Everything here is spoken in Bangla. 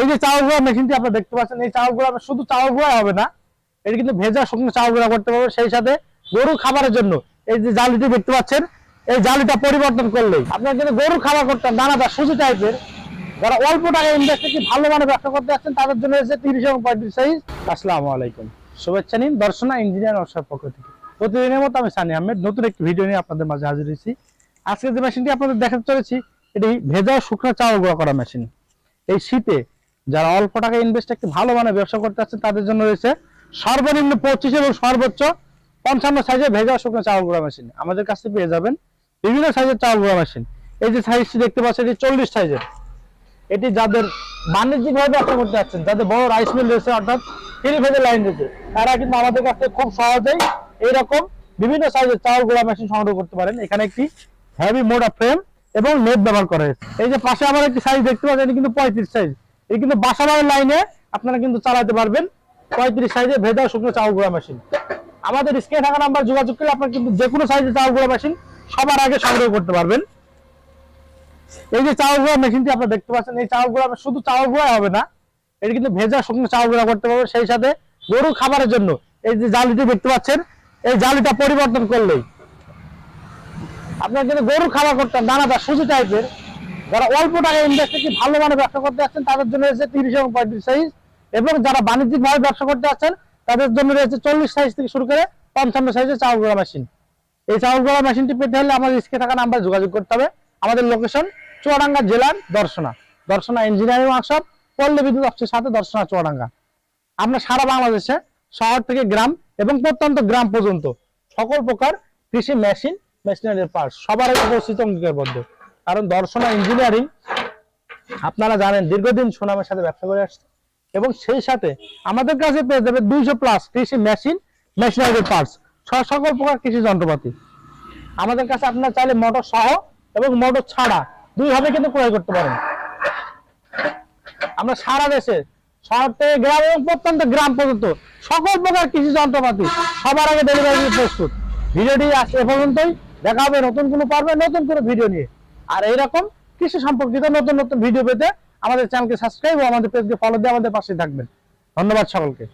এই যে চাউল গুঁড়া মেশিনটি আপনারা দেখতে পাচ্ছেন, এই চাউল গুঁড়া শুধু চাউল গুঁড়া হবে না, এটা কিন্তু ভেজা শুকনো চাউল গুঁড়া করতে পারবে সেই সাথে গরু খাবারের জন্য। এই যে জালিটি দেখতে পাচ্ছেন, এই জালিটা পরিবর্তন করলেই। আপনারা কিন্তু গরু খাবার করতেন দানাদার সুজি টাইপের যারা অল্প টাকা ইনভেস্ট কি ভালো মানে ব্যবসা করতে আসছেন তাদের জন্য এসে তিরিশ এবং পঁয়ত্রিশ সাইজ আসসালামু আলাইকুম। শুভেচ্ছা নিন দর্শনা ইঞ্জিনিয়ার অবসর পক্ষ থেকে। প্রতিদিনের মতো আমি সানি আহমেদ, নতুন একটি ভিডিও নিয়ে আপনাদের মাঝে হাজির হয়েছি। আজকে যে মেশিনটি আপনাদের দেখাতে চলেছি, এটি ভেজা শুকনো চাউল গুঁড়া করা মেশিন এই শীতে যারা অল্প টাকা ইনভেস্ট একটি ভালো মানে ব্যবসা করতে যাচ্ছেন তাদের জন্য রয়েছে সর্বনিম্ন পঁচিশ এবং সর্বোচ্চ পঞ্চান্ন সাইজের ভেজা শুকনো চাউল গুঁড়া মেশিন আমাদের কাছে পেয়ে যাবেন বিভিন্ন সাইজের চাউল গুঁড়া মেশিন এই যে সাইজটি দেখতে পাচ্ছেন, এটি চল্লিশ সাইজের। এটি যাদের বাণিজ্যিক ভাবে ব্যবসা করতে যাচ্ছেন যাদের বড় রাইস মিল রয়েছে, অর্থাৎ থ্রি ফেজের লাইন রয়েছে, তারা কিন্তু আমাদের কাছে খুব সহজেই এইরকম বিভিন্ন সাইজের চাউল গুঁড়া মেশিন সংগ্রহ করতে পারেন। এখানে একটি হেভি মোটা ফ্রেম এবং নেট ব্যবহার করা হয়েছে। এই যে পাশে আমার একটি সাইজ দেখতে পাচ্ছেন, এটি কিন্তু পঁয়ত্রিশ সাইজ এটি কিন্তু বাসাবাড়ির লাইনে আপনারা কিন্তু চালাতে পারবেন। পঁয়ত্রিশ সাইজের ভেজা শুকনো চাউল গুঁড়া মেশিন আমাদের স্ক্রিনে থাকা নাম্বার যোগাযোগ করে আপনারা কিন্তু যে কোনো সাইজের চাউল গুঁড়া মেশিন সবার আগে সংগ্রহ করতে পারবেন। এই যে চাউল গুঁড়া মেশিনটি আপনারা দেখতে পাচ্ছেন, এই চাউল গুঁড়া শুধু চাউল গুঁড়া হবে না, এটা কিন্তু ভেজা শুকনো চাউল গুঁড়া করতে পারবে সেই সাথে গরু খাবারের জন্য এই যে জালিটি দেখতে পাচ্ছেন, এই জালিটা পরিবর্তন করলেই। আপনার কিন্তু গরু খাবার করতেন দানাদার সুজি টাইপের যারা অল্প টাকা ইনভেস্ট কি ভালো মানে ব্যবসা করতে যাচ্ছেন, তাদের জন্য রয়েছে তিরিশ এবং পঁয়ত্রিশ সাইজ এবং যারা বাণিজ্যিক ভাবে ব্যবসা করতে যাচ্ছেন, তাদের জন্য রয়েছে চল্লিশ সাইজ থেকে শুরু করে পঞ্চান্ন সাইজের চাউল গুঁড়া মেশিন এই চাউল গুঁড়া মেশিনটি পেতে হলে আমাদের স্ক্রিনে থাকা নাম্বার যোগাযোগ করতে হবে। আমাদের লোকেশন চুয়াডাঙ্গা জেলার দর্শনা। দর্শনা ইঞ্জিনিয়ারিং ওয়ার্কশপ পল্লী বিদ্যুৎ অফিসের সাথে দর্শনা চুয়াডাঙ্গা। আমরা সারা বাংলাদেশে শহর থেকে গ্রাম এবং প্রত্যন্ত গ্রাম পর্যন্ত সকল প্রকার কৃষি মেশিন মেশিনারি পার্টস সবার উপস্থিত অঙ্গীকারবদ্ধ। কারণ দর্শনা ইঞ্জিনিয়ারিং আপনারা জানেন দীর্ঘদিন সুনামের সাথে ব্যবসা করে আসছে। এবং সেই সাথে আমাদের কাছে পেয়ে যাবে দুইশো প্লাস কৃষি মেশিন মেশিনারি পার্টস সকল প্রকার কৃষি যন্ত্রপাতি। আমাদের কাছে আপনারা চাইলে মোটর সহ এবং মোটর ছাড়া দুই ভাবে কিন্তু ক্রয় করতে পারেন। আমরা সারা দেশে শহর থেকে গ্রাম এবং প্রত্যন্ত গ্রাম পর্যন্ত সকল প্রকার কৃষি যন্ত্রপাতি সবার আগে ডেলিভারি প্রস্তুত। ভিডিওটি আজ এ পর্যন্তই। দেখা হবে নতুন কোনো পারবে নতুন কোনো ভিডিও নিয়ে। আর এইরকম কৃষি সম্পর্কিত নতুন নতুন ভিডিও পেতে আমাদের চ্যানেলকে সাবস্ক্রাইব ও আমাদের পেজকে ফলো দিয়ে আমাদের পাশে থাকবেন। ধন্যবাদ সকলকে।